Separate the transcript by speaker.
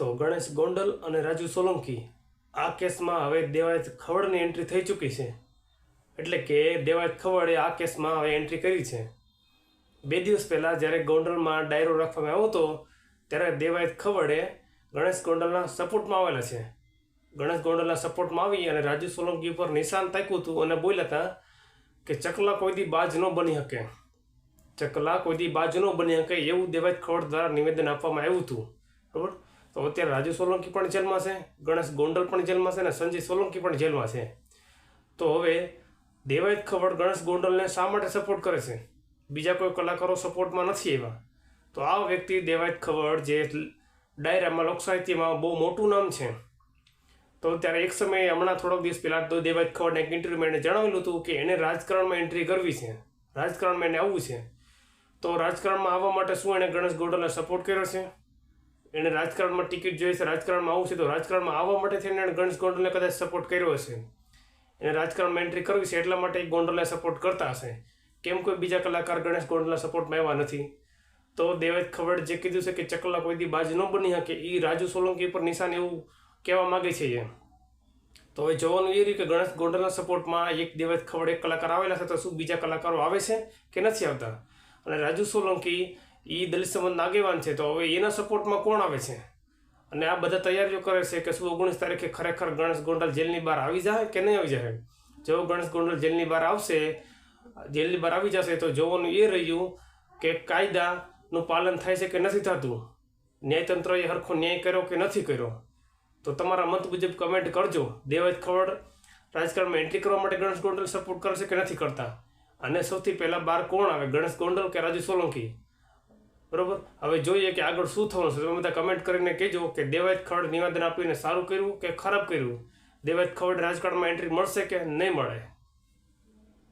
Speaker 1: તો ગણેશ ગોંડલ અને રાજુ સોલંકી આ કેસમાં હવે દેવાયત ખવડની એન્ટ્રી થઈ ચૂકી છે. એટલે કે દેવાયત ખવડે આ કેસમાં હવે એન્ટ્રી કરી છે. બે દિવસ પહેલાં જ્યારે ગોંડલમાં ડાયરો રાખવામાં આવ્યો હતો, ત્યારે દેવાયત ખવડે ગણેશ ગોંડલના સપોર્ટમાં આવેલા છે. ગણેશ ગોંડલના સપોર્ટમાં આવી અને રાજુ સોલંકી ઉપર નિશાન તાક્યું હતું અને બોલ્યા હતા કે ચકલા કોઈ દી બાજ ન બની શકે. ચકલા કોઈ દી બાજ ન બની શકે એવું દેવાયત ખવડ દ્વારા નિવેદન આપવામાં આવ્યું હતું. બરાબર? તો અત્યારે રાજુ સોલંકી પણ જેલમાં છે, ગણેશ ગોંડલ પણ જેલમાં છે અને સંજય સોલંકી પણ જેલમાં છે. તો હવે દેવાયત ખવડ ગણેશ ગોંડલને શા માટે સપોર્ટ કરે છે? બીજા કોઈ કલાકારો સપોર્ટમાં નથી આવ્યા તો આ વ્યક્તિ દેવાયત ખવડ જે ડાયરામાં લોકસાહિત્યમાં બહુ મોટું નામ છે. તો ત્યારે એક સમયે હમણાં થોડોક દિવસ પહેલાં તો દેવાયત ખવડને એક ઇન્ટરવ્યુમાં એણે જણાવેલું હતું કે એને રાજકારણમાં એન્ટ્રી કરવી છે. રાજકારણમાં એને આવવું છે. તો રાજકારણમાં આવવા માટે શું એણે ગણેશ ગોંડલને સપોર્ટ કર્યો છે? એણે રાજકારણમાં ટિકિટ જોઈએ છે, રાજકારણમાં આવવું છે, તો રાજકારણમાં આવવા માટે થઈને એણે ગણેશ ગોંડલને કદાચ સપોર્ટ કર્યો હશે. એને રાજકારણમાં એન્ટ્રી કરવી છે, એટલા માટે એ ગોંડલને સપોર્ટ કરતા હશે. કેમ કોઈ બીજા કલાકાર ગણેશ ગોંડલના સપોર્ટમાં આવ્યા નથી? તો દેવેદ ખવડ જે કીધું છે કે ચકલા કોઈ દી બાજ ન બની શકે એ રાજુ સોલંકી પર નિશાન એવું કહેવા માગે છે એ. તો હવે જોવાનું એ રહ્યું કે ગણેશ ગોંડલના સપોર્ટમાં એક દેવેદ ખવડ એક કલાકાર આવેલા છે, તો શું બીજા કલાકારો આવે છે કે નથી આવતા? અને રાજુ સોલંકી એ દલિત સંબંધના આગેવાન છે. તો હવે એના સપોર્ટમાં કોણ આવે છે? અને આ બધા તૈયારીઓ કરે છે કે શું ઓગણીસ તારીખે ખરેખર ગણેશ ગોંડલ જેલની બહાર આવી જાય કે નહીં આવી જાય? જો ગણેશ ગોંડલ જેલની બહાર આવશે, જેલની બહાર આવી જશે તો જોવાનું એ રહ્યું કે કાયદાનું પાલન થાય છે કે નથી થતું? ન્યાયતંત્રએ હરખો ન્યાય કર્યો કે નથી કર્યો? તો તમારા મત મુજબ કમેન્ટ કરજો. દેવાયત ખવડ રાજકારણમાં એન્ટ્રી કરવા માટે ગણેશ ગોંડલ સપોર્ટ કરશે કે નથી કરતા? અને સૌથી પહેલાં બહાર કોણ આવે? ગણેશ ગોંડલ કે રાજુ સોલંકી? બરોબર? હવે જોઈએ કે આગળ શું થવાનું છે. તમે બધા કમેન્ટ કરીને કહેજો કે દેવાયત ખવડ નિવેદન આપીને સારું કર્યું કે ખરાબ કર્યું? દેવાયત ખવડ રાજકારણમાં એન્ટ્રી મળશે કે નહીં મળે?